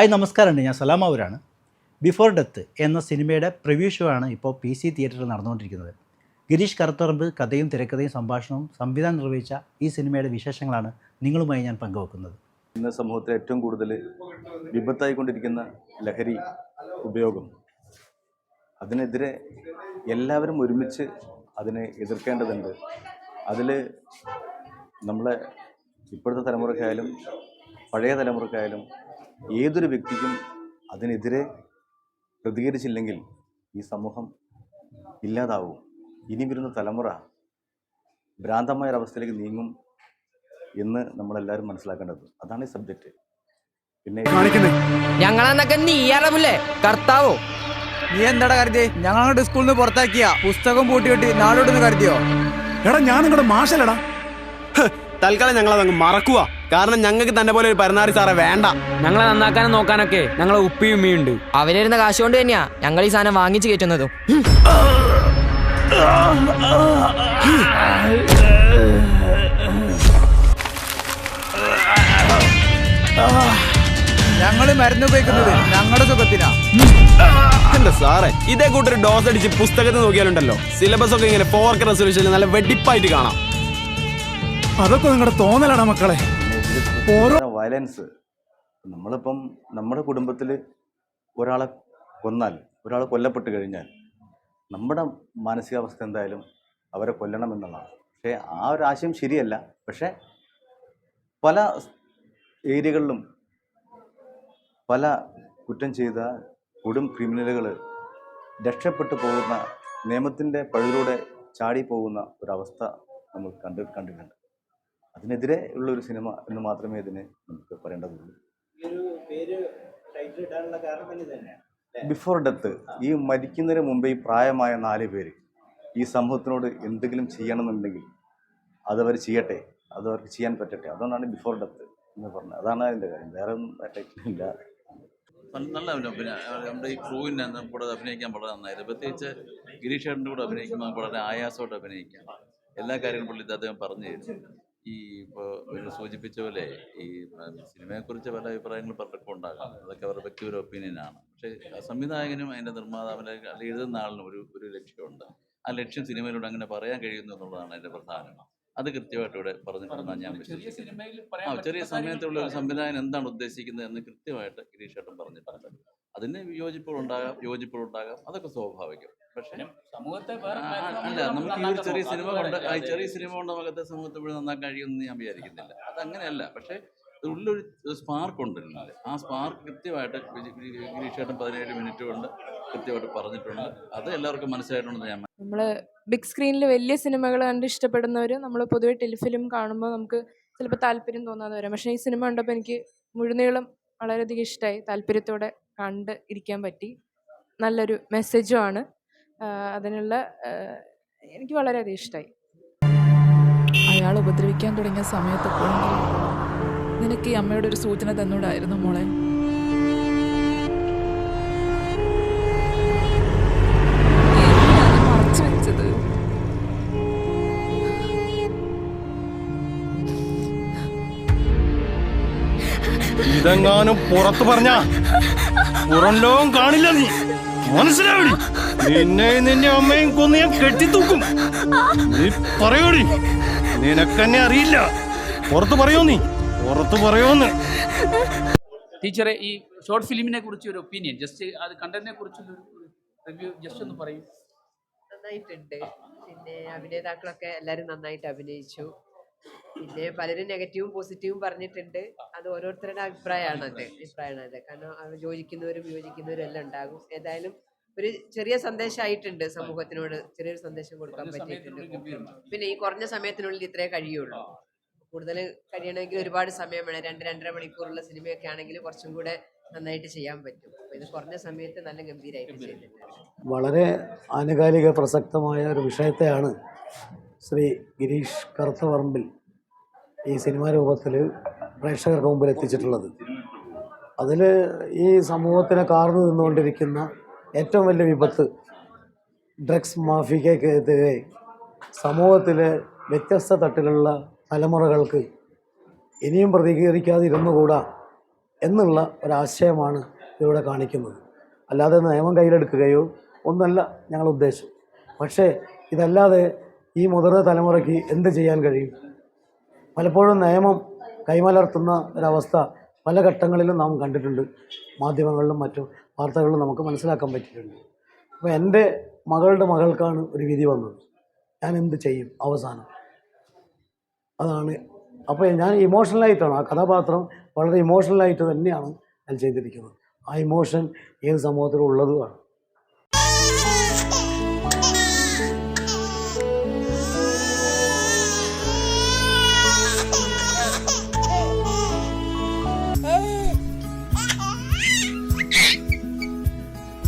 Hi നമസ്കാരമുണ്ട്. ഞാൻ സലാമാവൂരാണ് before death എന്ന സിനിമയുടെ പ്രിവ്യൂ ഷോ ആണ് ഇപ്പോൾ പി സി തിയേറ്ററിൽ നടന്നുകൊണ്ടിരിക്കുന്നത്. ഗിരീഷ് കറുത്തറമ്പ് കഥയും തിരക്കഥയും സംഭാഷണവും സംവിധാനം നിർവഹിച്ച ഈ സിനിമയുടെ വിശേഷങ്ങളാണ് നിങ്ങളുമായി ഞാൻ പങ്കുവെക്കുന്നത്. ഇന്ന് സമൂഹത്തിൽ ഏറ്റവും കൂടുതൽ വിപത്തായിക്കൊണ്ടിരിക്കുന്ന ലഹരി ഉപയോഗം. അതിനെതിരെ എല്ലാവരും ഒരുമിച്ച് അതിനെ എതിർക്കേണ്ടതുണ്ട്. അതിൽ നമ്മളെ ഇപ്പോഴത്തെ തലമുറക്കായാലും പഴയ തലമുറക്കായാലും ഏതൊരു വ്യക്തിക്കും അതിനെതിരെ പ്രതികരിച്ചില്ലെങ്കിൽ ഈ സമൂഹം ഇല്ലാതാവും. ഇനി വരുന്ന തലമുറ ഭ്രാന്തമായ ഒരവസ്ഥയിലേക്ക് നീങ്ങും എന്ന് നമ്മളെല്ലാവരും മനസ്സിലാക്കേണ്ടത്. അതാണ് ഈ സബ്ജക്റ്റ് പിന്നെ ഞങ്ങളെന്നൊക്കെ നീ അറിവില്ലേ കർത്താവോ? നീ എന്താടാ കരുതി ഞങ്ങളങ്ങോട്ട് സ്കൂളിൽ നിന്ന് പുറത്താക്കിയ. പുസ്തകം പൂട്ടിയിട്ട് നാടോട് കരുതിയോ? എടാ ഞാൻ നിങ്ങളുടെ മാഷലടാ തൽക്കാലം ഞങ്ങളതങ്ങ് മറക്കുക കാരണം ഞങ്ങൾക്ക് തന്നെ പോലെ ഒരു പരനാറി സാറേ വേണ്ട. ഞങ്ങളെ നന്നാക്കാനും നോക്കാനൊക്കെ ഞങ്ങളെ ഉപ്പിയും ഉമ്മിയുണ്ട് അവരിരുന്ന കാശ് കൊണ്ട് തന്നെയാ ഞങ്ങൾ ഈ സാധനം വാങ്ങിച്ചു കയറ്റുന്നതും. ഞങ്ങൾ മരുന്ന് ഉപയോഗിക്കുന്നത് ഞങ്ങളുടെ സുഖത്തിനാ. എന്റെ സാറേ ഇതേ കൂട്ടൊരു ഡോസ് അടിച്ച് പുസ്തകത്തിൽ നോക്കിയാലുണ്ടല്ലോ. സിലബസ് ഒക്കെ ഇങ്ങനെ ഫോർക്ക് റെസൊല്യൂഷനിൽ നല്ല വെടിപ്പായിട്ട് കാണാം. അതൊക്കെ നിങ്ങളുടെ തോന്നലാണ് മക്കളെ. വയലൻസ്. നമ്മളിപ്പം നമ്മുടെ കുടുംബത്തിൽ ഒരാളെ കൊന്നാൽ ഒരാൾ കൊല്ലപ്പെട്ട് കഴിഞ്ഞാൽ നമ്മുടെ മാനസികാവസ്ഥ എന്തായാലും അവരെ കൊല്ലണം എന്നുള്ളതാണ് പക്ഷേ ആ ഒരു ആശയം ശരിയല്ല. പക്ഷേ പല ഏരിയകളിലും പല കുറ്റം ചെയ്ത കൊടും ക്രിമിനലുകൾ രക്ഷപ്പെട്ടു പോകുന്ന നിയമത്തിന്റെ പഴുതിലൂടെ ചാടി പോകുന്ന ഒരവസ്ഥ നമ്മൾ കണ്ട് കണ്ടിട്ടുണ്ട്. അതിനെതിരെ ഉള്ള ഒരു സിനിമ എന്ന് മാത്രമേ ഇതിന് നമുക്ക് പറയേണ്ടതുള്ളൂ. ബിഫോർ ഡെത്ത് ഈ മരിക്കുന്നതിന് മുമ്പ് ഈ പ്രായമായ നാല് പേര് ഈ സമൂഹത്തിനോട് എന്തെങ്കിലും ചെയ്യണമെന്നുണ്ടെങ്കിൽ അതവർ ചെയ്യട്ടെ അത് അവർക്ക് ചെയ്യാൻ പറ്റട്ടെ. അതുകൊണ്ടാണ് ബിഫോർ ഡെത്ത് എന്ന് പറഞ്ഞത്. അതാണ് അതിന്റെ കാര്യം. വേറെ ഒന്നും ഇല്ല. നല്ല- അഭിനയം പിന്നെ നമ്മുടെ ഈ ക്രൂവിനെ കൂടെ അഭിനയിക്കാൻ വളരെ നന്നായിരുന്നു. പ്രത്യേകിച്ച് ഗിരീഷ് ചേട്ടന്റെ കൂടെ അഭിനയിക്കുമ്പോൾ വളരെ ആയാസമായിട്ട് അഭിനയിക്കാം. എല്ലാ കാര്യങ്ങളും പുള്ളി ഇത് അദ്ദേഹം പറഞ്ഞു തരും. ഈ ഇപ്പോൾ സൂചിപ്പിച്ച പോലെ ഈ സിനിമയെ സിനിമയെക്കുറിച്ച് പല അഭിപ്രായങ്ങൾ പലർക്കും ഉണ്ടാകാം. അതൊക്കെ അവരുടെ വ്യക്തിപര ഒപ്പീനിയനാണ് പക്ഷേ സംവിധായകനും അതിന്റെ നിർമ്മാതാവിന് അല്ലെങ്കിൽ എഴുതുന്ന ആളിനും ഒരു ഒരു ലക്ഷ്യമുണ്ട്. ആ ലക്ഷ്യം സിനിമയിലൂടെ അങ്ങനെ പറയാൻ കഴിയുന്നു എന്നുള്ളതാണ് അതിന്റെ പ്രധാനം അത് കൃത്യമായിട്ട് ഇവിടെ പറഞ്ഞിട്ടുണ്ടെന്ന് ഞാൻ വിശ്വസിക്കുന്നു. ആ ചെറിയ സമയത്തുള്ള ഒരു സംവിധായകൻ എന്താണ് ഉദ്ദേശിക്കുന്നത് എന്ന് കൃത്യമായിട്ട് ഗിരീഷ് ഏട്ടൻ പറഞ്ഞിട്ടുണ്ട്. അതിന് യോജിപ്പുകളുണ്ടാകാം യോജിപ്പുകളുണ്ടാകാം. അതൊക്കെ സ്വാഭാവികം. പക്ഷേ ആ, അല്ല നമുക്ക് ഈ ഒരു ചെറിയ സിനിമ കൊണ്ട് ആ ഈ ചെറിയ സിനിമ കൊണ്ട് നമുക്കത്തെ സമൂഹത്തെ മുഴുവൻ നന്നാക്കാൻ കഴിയുമെന്ന് ഞാൻ വിചാരിക്കുന്നില്ല. അതങ്ങനെയല്ല. പക്ഷേ ഉള്ളൊരു സ്പാർക്ക് ഉണ്ട് ഇതിനകത്ത്. ആ സ്പാർക്ക് കൃത്യമായിട്ട് ഗിരി- ഗിരി- ഗിരീഷ് പതിനേഴ് മിനിറ്റ് കൊണ്ട് കൃത്യമായിട്ട് പറഞ്ഞിട്ടുണ്ട്. അത് എല്ലാവർക്കും മനസ്സിലായിട്ടുണ്ടെന്ന് ഞാൻ നമ്മൾ ബിഗ് സ്ക്രീനിൽ വലിയ സിനിമകൾ കണ്ട് ഇഷ്ടപ്പെടുന്നവർ നമ്മൾ പൊതുവെ ടെലിഫിലിം കാണുമ്പോൾ നമുക്ക് ചിലപ്പോൾ താല്പര്യം തോന്നാതെ വരാം. പക്ഷേ ഈ സിനിമ കണ്ടപ്പോൾ എനിക്ക് മുഴുനീളം വളരെയധികം ഇഷ്ടമായി താല്പര്യത്തോടെ കണ്ട് ഇരിക്കാൻ പറ്റി. നല്ലൊരു മെസ്സേജും ആണ് ആഹ് അതിനുള്ള എനിക്ക് വളരെയധികം ഇഷ്ടമായി അയാൾ ഉപദ്രവിക്കാൻ തുടങ്ങിയ സമയത്ത് നിനക്ക് ഈ അമ്മയുടെ ഒരു സൂചന തന്നൂടായിരുന്നു മോളെ? ഇതെങ്ങാനും പുറത്തു പറഞ്ഞ? പുറം ലോകം കാണില്ല നീ. മനസ്സിലാവടി നിന്നെ നിന്നെ അമ്മയും കൊന്ന് ഞാൻ കെട്ടിത്തൂക്കും. നീ പറയോടി നിനക്കെന്നെ അറിയില്ല. പുറത്തു പറയോ നീ. പുറത്തു പറയോന്ന്. ടീച്ചറെ ഈ ഷോർട്ട് ഫിലിമിനെ കുറിച്ച് ഒരു ഒപ്പീനിയൻ ജസ്റ്റ് അത് കണ്ടതിനെ കുറിച്ച് റിവ്യൂ ജസ്റ്റ് ഒന്ന് പറയും. നന്നായിട്ടുണ്ട്. പിന്നെ അഭിനേതാക്കളൊക്കെ എല്ലാവരും നന്നായിട്ട് അഭിനയിച്ചു. പിന്നെ പലരും നെഗറ്റീവും പോസിറ്റീവും പറഞ്ഞിട്ടുണ്ട്. അത് ഓരോരുത്തരുടെ അഭിപ്രായമാണ് അത് അഭിപ്രായമാണ് അത്. കാരണം അവർ യോജിക്കുന്നവരും യോജിക്കുന്നവരും എല്ലാം ഉണ്ടാകും. ഏതായാലും ഒരു ചെറിയ സന്ദേശമായിട്ടുണ്ട് സമൂഹത്തിനോട് ചെറിയൊരു സന്ദേശം കൊടുക്കാൻ പറ്റിയിട്ടുണ്ട്. പിന്നെ ഈ കുറഞ്ഞ സമയത്തിനുള്ളിൽ ഇത്രേ കഴിയുള്ളൂ. കൂടുതൽ കഴിയണമെങ്കിൽ ഒരുപാട് സമയം വേണം. രണ്ട് രണ്ടര മണിക്കൂറുള്ള സിനിമയൊക്കെ ആണെങ്കിൽ കുറച്ചും കൂടെ നന്നായിട്ട് ചെയ്യാൻ പറ്റും. അപ്പൊ ഇത് കുറഞ്ഞ സമയത്ത് നല്ല ഗംഭീരമായിട്ട് ചെയ്തിട്ടുണ്ട്. വളരെ ആനുകാലിക പ്രസക്തമായ ഒരു വിഷയത്തെയാണ് ശ്രീ ഗിരീഷ് കറുത്തവർമ്പിൽ ഈ സിനിമാ രൂപത്തിൽ പ്രേക്ഷകർക്ക് മുമ്പിൽ എത്തിച്ചിട്ടുള്ളത്. അതിൽ ഈ സമൂഹത്തിനെ കാർന്നു നിന്നുകൊണ്ടിരിക്കുന്ന ഏറ്റവും വലിയ വിപത്ത് ഡ്രഗ്സ് മാഫിയക്കെതിരെ സമൂഹത്തിലെ വ്യത്യസ്ത തട്ടിലുള്ള തലമുറകൾക്ക് ഇനിയും പ്രതികരിക്കാതിരുന്നുകൂടാ എന്നുള്ള ഒരാശയമാണ് ഇതിലൂടെ കാണിക്കുന്നത്. അല്ലാതെ നിയമം കയ്യിലെടുക്കുകയോ ഒന്നല്ല ഞങ്ങളുടെ ഉദ്ദേശം പക്ഷേ ഇതല്ലാതെ ഈ മുതിർന്ന തലമുറയ്ക്ക് എന്ത് ചെയ്യാൻ കഴിയും? പലപ്പോഴും നിയമം കൈമലർത്തുന്ന ഒരവസ്ഥ പല ഘട്ടങ്ങളിലും നാം കണ്ടിട്ടുണ്ട്. മാധ്യമങ്ങളിലും മറ്റും വാർത്തകളിലും നമുക്ക് മനസ്സിലാക്കാൻ പറ്റിയിട്ടുണ്ട്. അപ്പോൾ എന്റെ മകളുടെ മകൾക്കാണ് ഒരു വിധി വന്നത്. ഞാൻ എന്ത് ചെയ്യും? അവസാനം. അതാണ്. അപ്പോൾ ഞാൻ ഇമോഷണലായിട്ടാണ് ആ കഥാപാത്രം വളരെ ഇമോഷണലായിട്ട് തന്നെയാണ് ഞാൻ ചെയ്തിരിക്കുന്നത്. ആ ഇമോഷൻ ഏത് സമൂഹത്തിലും ഉള്ളതുമാണ്.